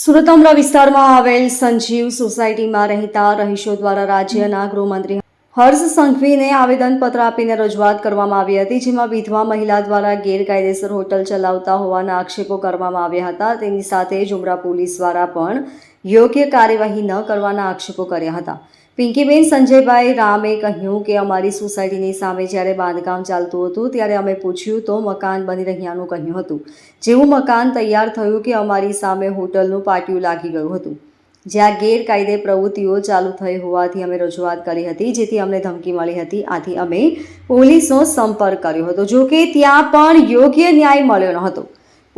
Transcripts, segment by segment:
સુરત અમરા વિસ્તારમાં આવેલ સંજીવ સોસાયટીમાં રહેતા રહીશો દ્વારા રાજ્યના ગૃહમંત્રી હર્ષ સંઘવીને આવેદનપત્ર આપીને રજૂઆત કરવામાં આવી હતી, જેમાં વિધવા મહિલા દ્વારા ગેરકાયદેસર હોટલ ચલાવતા હોવાના આક્ષેપો કરવામાં આવ્યા હતા. તેની સાથે જુમરા પોલીસ દ્વારા પણ યોગ્ય કાર્યવાહી ન કરવાના આક્ષેપો કર્યા હતા. પિંકીબેન સંજયભાઈ રામે કહ્યું કે અમારી સોસાયટીની સામે જ્યારે બાંધકામ ચાલતું હતું, ત્યારે અમે પૂછ્યું તો મકાન બની રહ્યાનું કહ્યું હતું. જેવું મકાન તૈયાર થયું કે અમારી સામે હોટલનું પાટિયું લાગી ગયું હતું. જ્યાં ગેરકાયદે પ્રવૃત્તિઓ ચાલુ થઈ હોવાથી અમે રજૂઆત કરી હતી, જેથી અમને ધમકી મળી હતી. આથી અમે પોલીસનો સંપર્ક કર્યો હતો જો કે ત્યાં પણ યોગ્ય ન્યાય મળ્યો ન હતો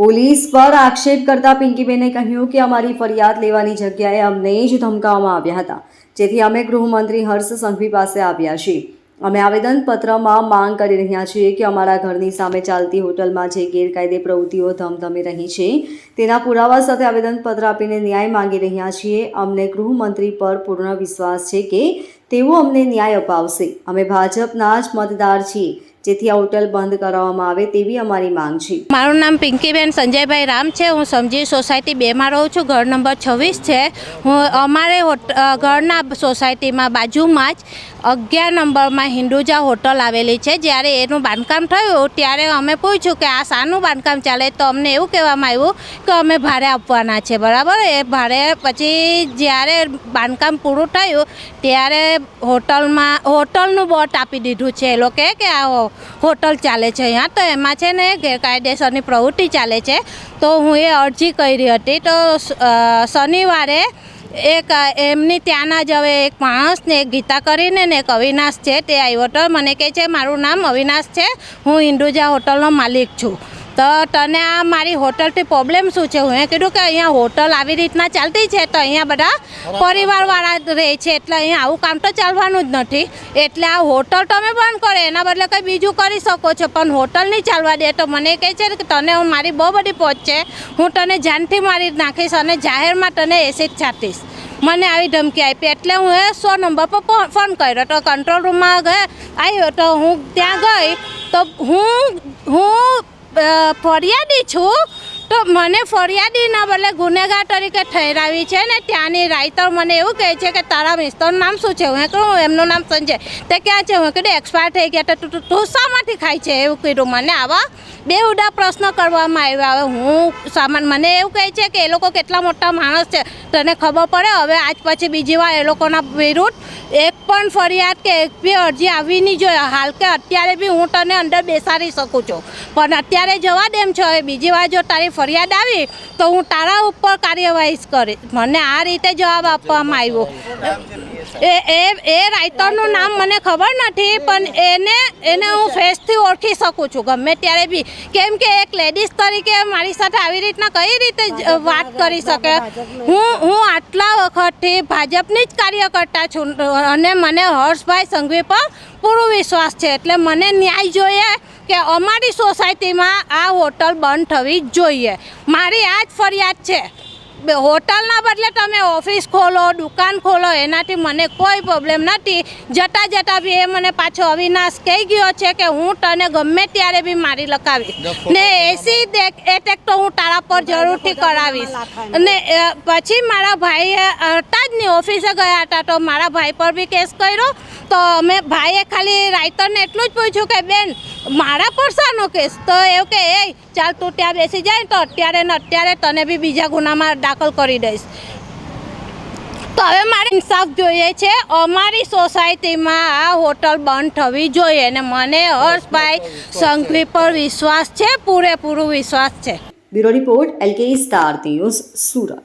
પોલીસ પર આક્ષેપ કરતા પિંકીબેને કહ્યું કે અમારી ફરિયાદ લેવાની જગ્યાએ અમને જ ધમકાવવામાં આવ્યા હતા. જેથી અમે ગૃહમંત્રી હર્ષ સંઘવી પાસે આવ્યા છીએ. અમે આવેદનપત્રમાં માંગ કરી રહ્યા છીએ કે અમારા ઘરની સામે ચાલતી હોટલમાં જે ગેરકાયદે પ્રવૃત્તિઓ ધમધમી રહી છે, તેના પુરાવા સાથે આવેદનપત્ર આપીને ન્યાય માંગી રહ્યા છીએ. અમને ગૃહમંત્રી પર પૂર્ણ વિશ્વાસ છે કે તેઓ અમને ન્યાય અપાવશે. અમે ભાજપના જ મતદાર છીએ. જેથી આ હોટલ બંધ કરાવવામાં આવે તેવી અમારી માંગ છે. મારું નામ પિંકીબેન સંજયભાઈ રામ છે. હું સમજી સોસાયટી બેમાં રહું છું. ઘર નંબર છવ્વીસ છે. હું અમારે ઘરના સોસાયટીમાં બાજુમાં જ અગિયાર નંબરમાં હિન્દુજા હોટલ આવેલી છે. જ્યારે એનું બાંધકામ થયું, ત્યારે અમે પૂછ્યું કે આ શાનું બાંધકામ ચાલે? તો અમને એવું કહેવામાં આવ્યું કે અમે ભાડે આપવાના છે, બરાબર? એ ભાડે પછી જ્યારે બાંધકામ પૂરું થયું, ત્યારે હોટલમાં, હોટલનું બોર્ડ આપી દીધું છે એ લોકોએ કે આ હોટલ ચાલે છે અહીંયા. તો એમાં છે ને ગેરકાયદેસરની પ્રવૃત્તિ ચાલે છે. તો હું એ અરજી કરી હતી. તો શનિવારે એક એમની ત્યાંના જ હવે એક માણસ ને એક ગીતા કરીને ને એક અવિનાશ છે તે આવ્યો તો મને કહે છે મારું નામ અવિનાશ છે હું ઇન્દુજા હોટલનો માલિક છું. તો તને આ મારી હોટલથી પ્રોબ્લેમ શું છે? હું એ કીધું કે અહીંયા હોટલ આવી રીતના ચાલતી છે તો અહીંયા બધા પરિવારવાળા રહે છે એટલે અહીંયા આવું કામ તો ચાલવાનું જ નથી. એટલે આ હોટલ તમે બંધ કરો એના બદલે કંઈ બીજું કરી શકો છો પણ હોટલ નહીં ચાલવા દે. તો મને કહે છે કે તને હું મારી બહુ બધી પહોંચ છે હું તને જાનથી મારી નાખીશ અને જાહેરમાં તને એસિડ છાંટીશ. મને આવી ધમકી આપી. એટલે હું એ સો નંબર પર ફોન કર્યો તો કંટ્રોલ રૂમમાં ગયા આવ્યો તો હું ત્યાં ગઈ, તો હું હું ફરિયાદી છું તો મને ફરિયાદીના બદલે ગુનેગાર તરીકે ઠેરાવી છે ને ત્યાંની રાઇટર મને એવું કહે છે કે તારા મિસ્ટરનું નામ શું છે? હું કહું એમનું નામ સંજય તે ક્યાં છે, હું કીધું એક્સપાયર થઈ ગયા તો, તું- શામાંથી ખાય છે? એવું કીધું મને. આવા બે ઉડા પ્રશ્ન કરવામાં આવ્યા. હવે હું સામાન, મને એવું કહે છે કે એ લોકો કેટલા મોટા માણસ છે? તને ખબર પડે? હવે આજ પછી બીજી વાર એ લોકોના વિરુદ્ધ એક પણ ફરિયાદ કે એક બી અરજી આવી નહીં જોઈએ. હાલ કે અત્યારે બી હું તને અંદર બેસાડી શકું છું. પણ અત્યારે જવા દેમ છો. બીજી વાર જો તારી ફરિયાદ આવી તો હું તારા ઉપર કાર્યવાહી કરી મને આ રીતે જવાબ આપવામાં આવ્યો. એ એ એ રાઇટરનું નામ મને ખબર નથી, પણ એને એને હું ફેસથી ઓળખી શકું છું, ગમે ત્યારે બી. કેમ કે એક લેડીઝ તરીકે મારી સાથે આવી રીતના કઈ રીતે વાત કરી શકે? હું હું આટલા વખતથી ભાજપની જ કાર્યકર્તા છું, અને મને હર્ષભાઈ સંઘવી પર પૂરો વિશ્વાસ છે, એટલે મને ન્યાય જોઈએ. કે અમારી સોસાયટીમાં આ હોટલ બંધ થવી જ જોઈએ. મારી આ જ ફરિયાદ છે. હોટલના બદલે તમે ઓફિસ ખોલો દુકાન ખોલો એનાથી મને કોઈ પ્રોબ્લેમ નથી. જતાં જતાં બી એ મને પાછો અવિનાશ કહી ગયો છે કે હું તને ગમે ત્યારે બી મારી લગાવીશ. ને એસી એટેક તો હું તારા પર જરૂરથી કરાવીશ. અને પછી મારા ભાઈએ હતા જ નહીં ઓફિસે ગયા હતા તો મારા ભાઈ પર બી કેસ કર્યો. તો અમે ભાઈએ ખાલી રાઇટરને એટલું જ પૂછ્યું કે બેન મારા પર શાનો કેસ? તો એવું કે એ ચાલ તું ત્યાં બેસી જાય તો અત્યારે ને અત્યારે તને બી બીજા ગુનામાં દાખલ કરી દઈશ. તો હવે મારે ઇન્સાફ જોઈએ છે. અમારી સોસાયટીમાં આ હોટલ બંધ થવી જોઈએ અને મને હર્ષભાઈ સંઘવી પર વિશ્વાસ છે, પૂરેપૂરો વિશ્વાસ છે. Bureau report L K star news, Surat.